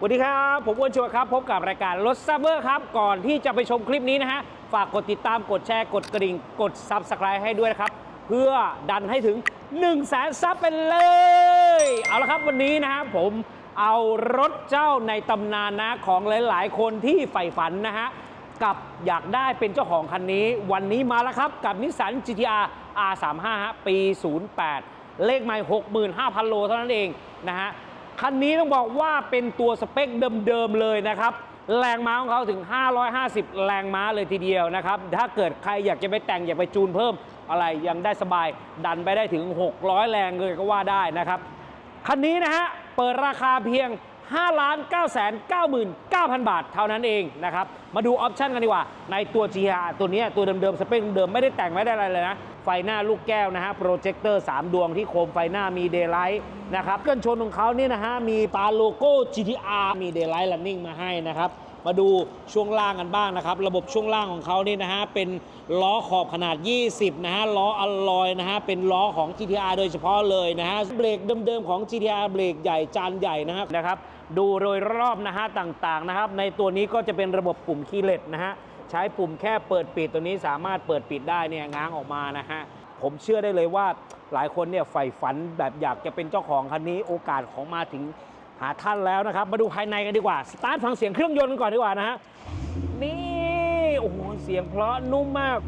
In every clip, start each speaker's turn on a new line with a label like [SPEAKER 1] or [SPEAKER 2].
[SPEAKER 1] สวัสดีครับ ผมอ้วนชัวร์ครับ พบกับรายการรถซับเบอร์ครับ ก่อนที่จะไปชมคลิปนี้นะฮะ ฝากกดติดตามกดแชร์ กดกระดิ่ง กด Subscribe ให้ด้วยนะครับ เพื่อดันให้ถึง 1 0 0 0 0แสนซับไปเลย เอาละครับวันนี้นะฮะผมเอารถเจ้าในตำนานนะของหลาย ๆ คนที่ใฝ่ฝันนะฮะ กับอยากได้เป็นเจ้าของคันนี้ วันนี้มาแล้วครับกับนิสสัน GTR R35 ฮะปี 08 เลขใหม่65,000 โลเท่านั้นเองนะฮะ คันนี้ต้องบอกว่าเป็นตัวสเปคเดิมๆเลยนะครับ แรงม้าของเขาถึง 550 แรงม้าเลยทีเดียวนะครับ ถ้าเกิดใครอยากจะไปแต่งอยากไปจูนเพิ่มอะไรยังได้สบาย ดันไปได้ถึง 600 แรงเลยก็ว่าได้นะครับ คันนี้นะฮะ เปิดราคาเพียง 5 9 9 9 9 0 0 บาท เท่านั้นเองนะครับ มาดูออปชันกันดีกว่า ในตัว GR ตัวนี้ตัวเดิมๆ สเปคเดิมไม่ได้แต่งไม่ได้อะไรเลยนะ ไฟหน้าลูกแก้วนะฮะ โปรเจคเตอร์ 3 ดวงที่โคมไฟหน้ามีเดย์ไลท์นะครับเครื่องชนของเขาเนี่ยนะฮะ มีตาโลโก้ GTR มีเดย์ไลท์ running มาให้นะครับมาดูช่วงล่างกันบ้างนะครับ ระบบช่วงล่างของเขานี่นะฮะ เป็นล้อขอบขนาด 20 นะฮะ ล้ออลลอยนะฮะ เป็นล้อของ GTR โดยเฉพาะเลยนะฮะ เบรกเดิมๆของ GTR เบรกใหญ่จานใหญ่นะครับนะครับ ดูโดยรอบนะฮะต่างๆนะครับ ในตัวนี้ก็จะเป็นระบบปุ่มคีย์เลสนะฮะใช้ปุ่มแค่เปิดปิดตัวนี้สามารถเปิดปิดได้เนี่ยง้างออกมานะฮะผมเชื่อได้เลยว่าหลายคนเนี่ยใฝ่ฝันแบบอยากจะเป็นเจ้าของคันนี้โอกาสของมาถึงหาท่านแล้วนะครับ มาดูภายในกันดีกว่า สตาร์ทฟังเสียงเครื่องยนต์กันก่อนดีกว่านะฮะนี่โอ้โหเสียงเพราะนุ่มมาก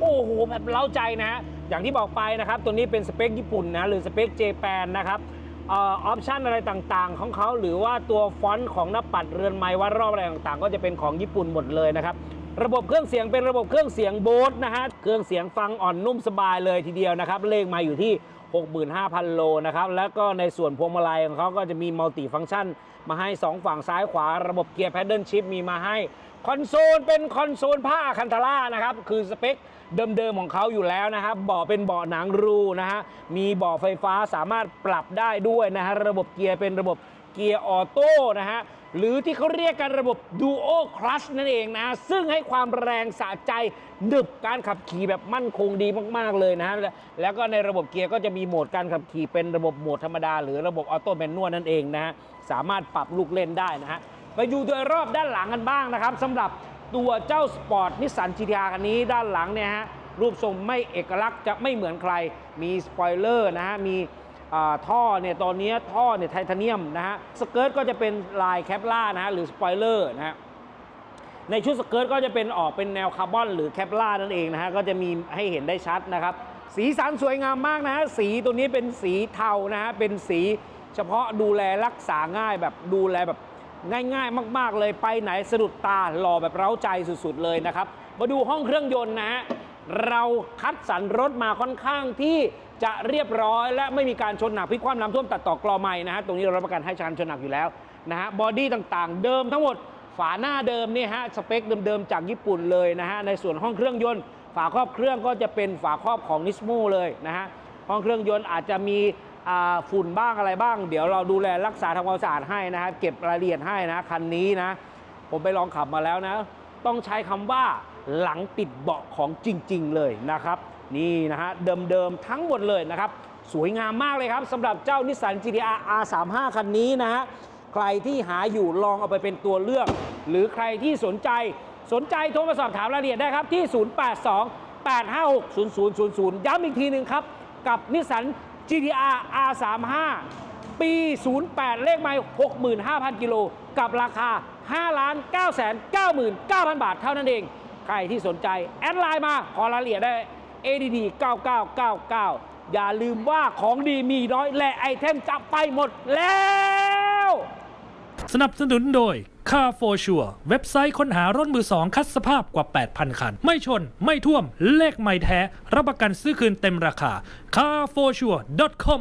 [SPEAKER 1] โอ้โหแบบเล้าใจนะอย่างที่บอกไปนะครับ ตัวนี้เป็นสเปคญี่ปุ่นนะหรือสเปคเจแปนนะครับออปชันอะไรต่างๆ ของเขาหรือว่าตัวฟอนต์ของหน้าปัดเรือนไม้วัดรอบอะไรต่างๆ ก็จะเป็นของญี่ปุ่นหมดเลยนะครับ ระบบเครื่องเสียงเป็นระบบเครื่องเสียงโบสนะฮะ เครื่องเสียงฟังอ่อนนุ่มสบายเลยทีเดียวนะครับ เลขมาอยู่ที่ 65,000 โลนะครับ แล้วก็ในส่วนพวงมาลัยของเขาก็จะมีมัลติฟังก์ชัน มาให้ 2 ฝั่งซ้ายขวา ระบบเกียร์แพดเดิลชิพมีมาให้คอนโซลเป็นคอนโซลผ้าคันทาร่านะครับ คือสเปคเดิมๆของเขาอยู่แล้วนะครับเบาะเป็นเบาะหนังรูนะฮะมีเบาะไฟฟ้าสามารถปรับได้ด้วยนะฮะระบบเกียร์เป็นระบบเกียร์ออโต้นะฮะ หรือที่เขาเรียกกันระบบ Duo Clutch นั่นเองนะ ซึ่งให้ความแรงสะใจหนึบการขับขี่แบบมั่นคงดีมาก ๆ เลยนะฮะแล้วก็ในระบบเกียร์ก็จะมีโหมดการขับขี่เป็นระบบโหมดธรรมดา หรือระบบออโต้แมนนวลนั่นเองนะฮะสามารถปรับลูกเล่นได้นะฮะไปดูโดยรอบด้านหลังกันบ้างนะครับสำหรับตัวเจ้าสปอร์ตนิสสัน GTR คันนี้ด้านหลังเนี่ยฮะรูปทรงไม่เอกลักษณ์จะไม่เหมือนใคร มีสปอยเลอร์นะฮะมี ท่อเนี่ยตอนนี้ท่อเนี่ยไทเทเนียมนะฮะสเกิร์ตก็จะเป็นลายแคปล่านะฮะหรือสปอยเลอร์นะฮะในชุดสเกิร์ตก็จะเป็นออกเป็นแนวคาร์บอนหรือแคปล่านั่นเองนะฮะก็จะมีให้เห็นได้ชัดนะครับ สีสันสวยงามมากนะฮะสีตัวนี้เป็นสีเทานะฮะเป็นสีเฉพาะดูแลรักษาง่ายแบบดูแลแบบง่ายๆ มาก ๆ เลยไปไหนสะดุดตาหล่อแบบเร้าใจสุด ๆ เลยนะครับ มาดูห้องเครื่องยนต์นะฮะเราคัดสรรรถมาค่อนข้างที่ จะเรียบร้อยและไม่มีการชนหนักพลิกคว่ำน้ำท่วมตัดต่อกรอใหม่นะฮะตรงนี้เรารับประกันให้ชานชนหนักอยู่แล้วนะฮะบอดี้ต่างๆ เดิมทั้งหมดฝาหน้าเดิมเนี่ยฮะสเปคเดิมๆจากญี่ปุ่นเลยนะฮะในส่วนห้องเครื่องยนต์ ฝาครอบเครื่องก็จะเป็นฝาครอบของนิสโมเลยนะฮะห้องเครื่องยนต์อาจจะมีฝุ่นบ้างอะไรบ้าง เดี๋ยวเราดูแลรักษาทำความสะอาดให้นะฮะเก็บรายละเอียดให้นะคันนี้นะ ผมไปลองขับมาแล้วนะ ต้องใช้คำว่า หลังติดเบาะของจริง ๆ เลยนะครับ นี่นะฮะเดิมๆทั้งหมดเลยนะครับ สวยงามมากเลยครับสำหรับเจ้านิสสัน GTR R35 คันนี้นะฮะใครที่หาอยู่ลองเอาไปเป็นตัวเลือก หรือใครที่สนใจสนใจโทรมาสอบถามรายละเอียดได้ครับที่ 082 856 0000 ย้ำอีกทีหนึ่งครับ กับนิสสัน GTR R35 ปี 08 เลขไมล์65,000 กิโล กับราคา 5 9 9 9 9 0 0บาทเท่านั้นเอง ใครที่สนใจ แอดไลน์มา ขอรายละเอียดได้ ADD 9999 อย่าลืมว่าของดีมีน้อยและไอเทมจะไปหมดแล้ว
[SPEAKER 2] สนับสนุนโดย Car for Sure เว็บไซต์ค้นหารถมือสองคัดสภาพกว่า 8,000 คัน ไม่ชน ไม่ท่วม เลขไม่แท้ รับประกันซื้อคืนเต็มราคา carforsure.com